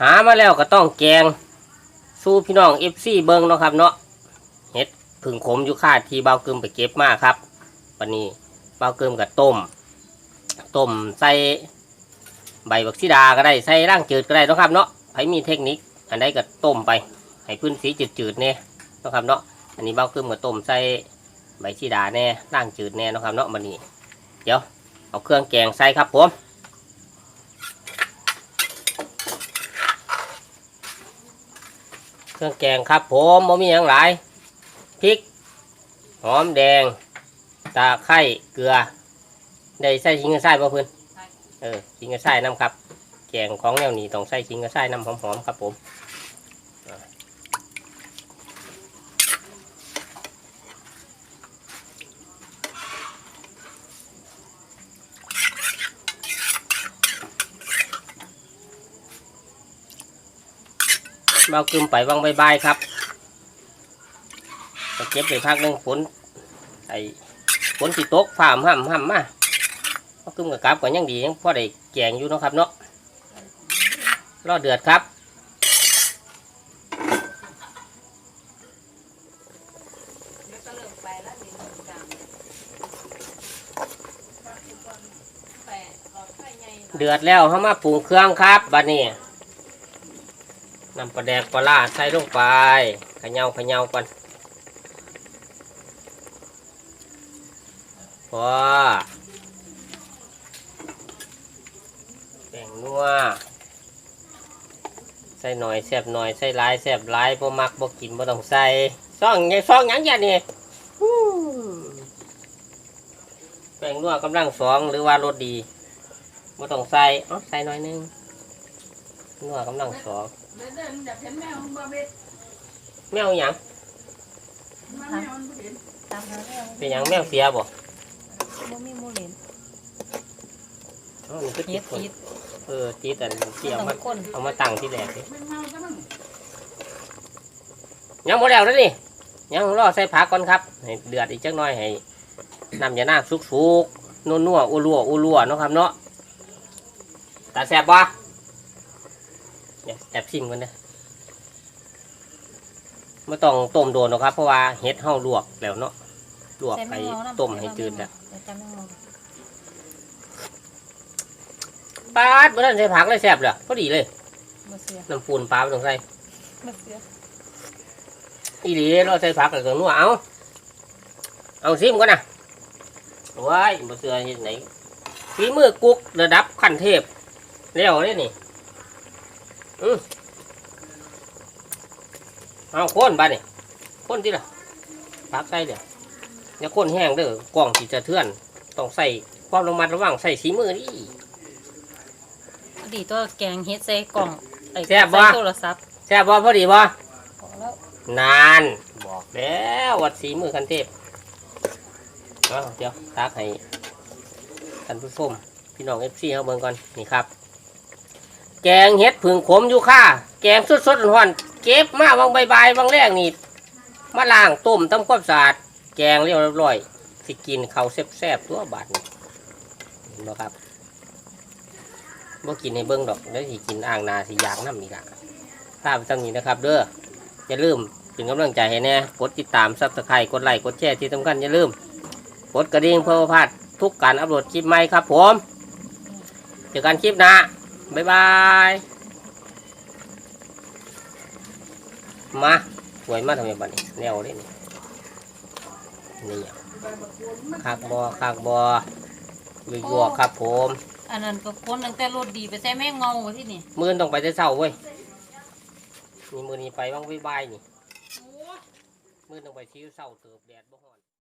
หามาแล้วก็ต้องแกง สู้พี่น้องเอฟซีเบิงเนาะครับเนาะเห็ดผึ่งขมอยู่ค่าทีเบาเกึมไปเก็บมาครับ วันนี้เบาเกึมกับต้ม ต้มใส่ใบบักซีดาก็ได้ใส่ร่างจืดก็ได้เนาะครับเนาะใครมีเทคนิคอันใดก็ต้มไป ให้พื้นสีจืดๆเนี่ยเนาะครับเนาะ อันนี้เบาเกึมกับต้มใส่ใบชีดาแน่ร่างจืดแน่เนาะครับเนาะวันนี้ เดี๋ยวเอาเครื่องแกงใส่ครับผม เครื่องแกงครับผมบ่มีอย่างหลายพริก หอมแดง ตาไคร้เกลือ ได้ใส่ชิงกระไส้ป่ะเพื่อนเออชิงกระไส้น้ำครับ แกงของแนวนี้ต้องใส่ชิงกระไส้น้ำหอมๆครับผม เบากึมไปวังใบายๆครับเก็บไปพักหนึ่งฝนไอ้ฝนสิตกฝ่ามห้ำห้ำมาเบากึมกับกราบก็ยังดียังพอได้แกงอยู่นะครับเนาะรอเดือดครับเริ่มไปแล้วนี่มันจางแปะหลอดไฟใหญ่หน่อยเดือดแล้วเขามาปรุงเครื่องครับบัดนี้ นำปลาแดกปลาล่าใส่ลงไปเขย่าเขย่าก่อนพอแป้งนัวใส่หน่อยแซบหน่อยใส่ลายแซบลายบ่มักบ่กินบ่ต้องใส่ซ่องไงซ่องยังย่างนี้ฮู้แป้งนัวกำลังสองหรือว่ารสดีบ่ต้องใส่เอ๋อใส่หน่อยนึง นัวกำลังสองเดินเดินอยากเห็นแมวบ่เบ็ดแมวหยังมาแมวมันบ่เห็นตามแล้วเป็นหยังแมวเสียบ่บ่มีหมูเหลนเอ้ามันก็ติเฮ็ดดคนติดเออติดอันที่เอาต้มาองคนเอามาตั้งที่แรกดิแม่งเมาซะมั่งยังบ่แล้วนะนี่ยังรอใส่ผักก่อนครับให้เดือดอีกจักหน่อยให้น้ำยานางสุกๆนัวๆอุลัวอุลัวเนาะครับเนาะตาแซ่บบ่เดี๋ยวแอบชิมกันเด้อไม่ต้องต้มโดนหรอกครับ เพราะว่าเฮ็ดเฮาลวกแล้วเนาะลวกใส่ไปแมงเมาน้ำต้มให้จืดแล้วเดี๋ยวจำแมงเมาปาดบ่ทันใส่ผักเลยแซ่บเลยพอดีเลยบ่เสียน้ำปูนปลาไม่ต้องใส่บ่เสียอีหลีเราใส่ผักแล้วก็นัวเอาเอาซิมก่อนนะว้ายบ่เสือเฮ็ดไหนฝีมือกุ๊กระดับขั้นเทพแล้วเด้นี่ อือเอาคนบ้านนี่คนที่ละผักใส่เดี๋ยวอย่าคนแห้งเด้อกล้องที่จะเทือน ต้องใส่ความระมัดระวังใส่สีมือนี่ดีตัวแกงเฮ็ดใส่กล่องไอ้แซ่บบ่ใส่โทรศัพท์แซ่บบ่พอดีบ่พอแล้วนานบอกแล้ววัดสีมือคันเทพเอาเดี๋ยวตักให้ท่านผู้ชมพี่น้องเอฟซีเขาเบิ่งก่อนนี่ครับ แกงเห็ดผึ่งขมอยู่ค่าแกงสดสดๆร้อนเก็บมาบางใบายๆบางแรกนี่มาล้างต้มทำความสะอาดแกงเรียบร้อยสิกินเขาแซ่บๆตัวบาดนี่เห็นบ่ครับบ่กินให้เบิ่งดอกแล้วสิกินอ่างนาสิอยางน้ำอีกอะภาพตั้งนี้นะครับ เด้ออย่าลืมเป็นกำลังใจให้แน่กดติดตามซับสไครต์กดไลค์กดแชร์ที่สำคัญอย่าลืมกดกระดิ่งเพื่อพลาดทุกการอัปโหลดคลิปใหม่ครับผมเจอกันคลิปหน้า บ๊ายบาย มาสวยมากทำไมบัดนี้แนวเล่นนี่อะคากบอคากบอวิวอกครับผม อันนั้นก็คนตั้งแต่รถดีไปใส่แมงเมาที่นี่มือนต้องไปแต่เช้าเว้ยนี่มือนี้ไปบ้างบ๊ายบายนี่มือต้องไปชี้เช้าเติบแดดบ่ฮ้อน